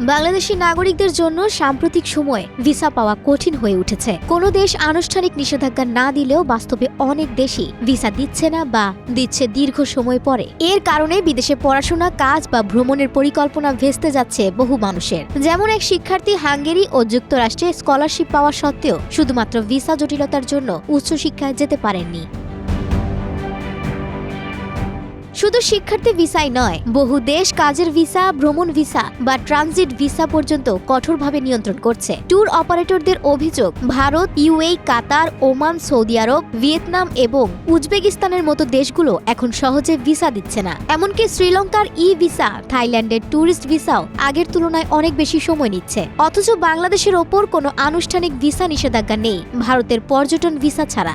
বাংলাদেশি নাগরিকদের জন্য সাম্প্রতিক সময়ে ভিসা পাওয়া কঠিন হয়ে উঠেছে। কোনো দেশ আনুষ্ঠানিক নিষেধাজ্ঞা না দিলেও বাস্তবে অনেক দেশই ভিসা দিচ্ছে না বা দিচ্ছে দীর্ঘ সময় পরে। এর কারণে বিদেশে পড়াশোনা, কাজ বা ভ্রমণের পরিকল্পনা ভেস্তে যাচ্ছে বহু মানুষের। যেমন এক শিক্ষার্থী হাঙ্গেরি ও যুক্তরাষ্ট্রে স্কলারশিপ পাওয়া সত্ত্বেও শুধুমাত্র ভিসা জটিলতার জন্য উচ্চশিক্ষায় যেতে পারেননি। শুধু শিক্ষার্থী ভিসাই নয়, বহু দেশ কাজের ভিসা, ভ্রমণ ভিসা বা ট্রানজিট ভিসা পর্যন্ত কঠোরভাবে নিয়ন্ত্রণ করছে। ট্যুর অপারেটরদের অভিযোগ, Bharat UAE Qatar, Oman, Saudi আরব, ভিয়েতনাম এবং উজবেকিস্তানের মতো দেশগুলো এখন সহজে ভিসা দিচ্ছে না। এমনকি শ্রীলঙ্কার ই ভিসা থাইল্যান্ডের ট্যুরিস্ট ভিসাও আগের তুলনায় অনেক বেশি সময় নিচ্ছে। অথচ বাংলাদেশের ওপর কোনো আনুষ্ঠানিক ভিসা নিষেধাজ্ঞা নেই, ভারতের পর্যটন ভিসা ছাড়া।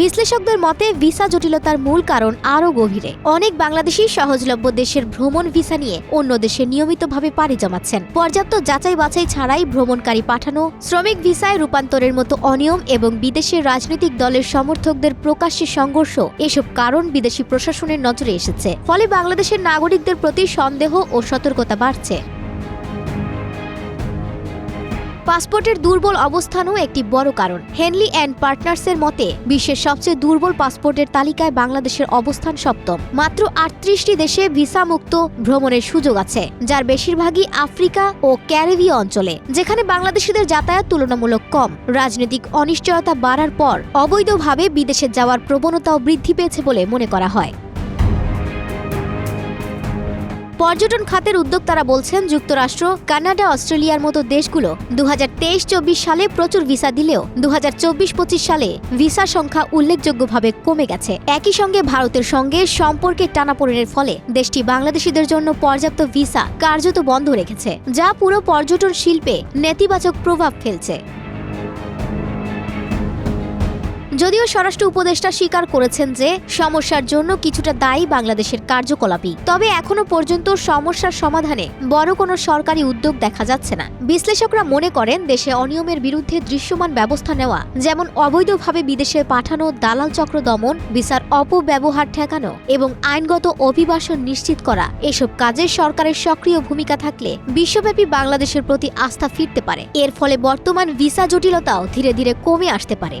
বিশ্লেষকদের মতে, ভিসা জটিলতার মূল কারণ আরও গভীরে। অনেক বাংলাদেশি সহজলভ্য দেশের ভ্রমণ ভিসা নিয়ে অন্য দেশে নিয়মিতভাবে পাড়ি জমাচ্ছেন। পর্যাপ্ত যাচাই বাছাই ছাড়াই ভ্রমণকারী পাঠানো, শ্রমিক ভিসায় রূপান্তরের মতো অনিয়ম এবং বিদেশের রাজনৈতিক দলের সমর্থকদের প্রকাশ্যে সংঘর্ষ এসব কারণ বিদেশি প্রশাসনের নজরে এসেছে। ফলে বাংলাদেশের নাগরিকদের প্রতি সন্দেহ ও সতর্কতা বাড়ছে। পাসপোর্টের দুর্বল অবস্থানও একটি বড় কারণ। হেনলি অ্যান্ড পার্টনার্সের মতে, বিশ্বের সবচেয়ে দুর্বল পাসপোর্টের তালিকায় বাংলাদেশের অবস্থান সপ্তম। মাত্র আটত্রিশটি দেশে ভিসা মুক্ত ভ্রমণের সুযোগ আছে, যার বেশিরভাগই আফ্রিকা ও ক্যারিবীয় অঞ্চলে, যেখানে বাংলাদেশিদের যাতায়াত তুলনামূলক কম। রাজনৈতিক অনিশ্চয়তা বাড়ার পর অবৈধভাবে বিদেশে যাওয়ার প্রবণতাও বৃদ্ধি পেয়েছে বলে মনে করা হয়। পর্যটন খাতের উদ্যোক্তারা বলছেন, যুক্তরাষ্ট্র, কানাডা, অস্ট্রেলিয়ার মতো দেশগুলো দু হাজার সালে প্রচুর ভিসা দিলেও দু হাজার সালে ভিসা সংখ্যা উল্লেখযোগ্যভাবে কমে গেছে। একই সঙ্গে ভারতের সঙ্গে সম্পর্কের টানাপোড়েনের ফলে দেশটি বাংলাদেশিদের জন্য পর্যাপ্ত ভিসা কার্যত বন্ধ রেখেছে, যা পুরো পর্যটন শিল্পে নেতিবাচক প্রভাব ফেলছে। যদিও স্বরাষ্ট্র উপদেষ্টা স্বীকার করেছেন যে সমস্যার জন্য কিছুটা দায়ী বাংলাদেশের কার্যকলাপই। তবে এখনও পর্যন্ত সমস্যার সমাধানে বড় কোনো সরকারি উদ্যোগ দেখা যাচ্ছে না। বিশ্লেষকরা মনে করেন দেশে অনিয়মের বিরুদ্ধে দৃশ্যমান ব্যবস্থা নেওয়া, যেমন অবৈধভাবে বিদেশে পাঠানো দালাল চক্র দমন ভিসার অপব্যবহার ঠেকানো এবং আইনগত অভিবাসন নিশ্চিত করা, এসব কাজে সরকারের সক্রিয় ভূমিকা থাকলে বিশ্বব্যাপী বাংলাদেশের প্রতি আস্থা ফিরতে পারে। এর ফলে বর্তমান ভিসা জটিলতাও ধীরে ধীরে কমে আসতে পারে।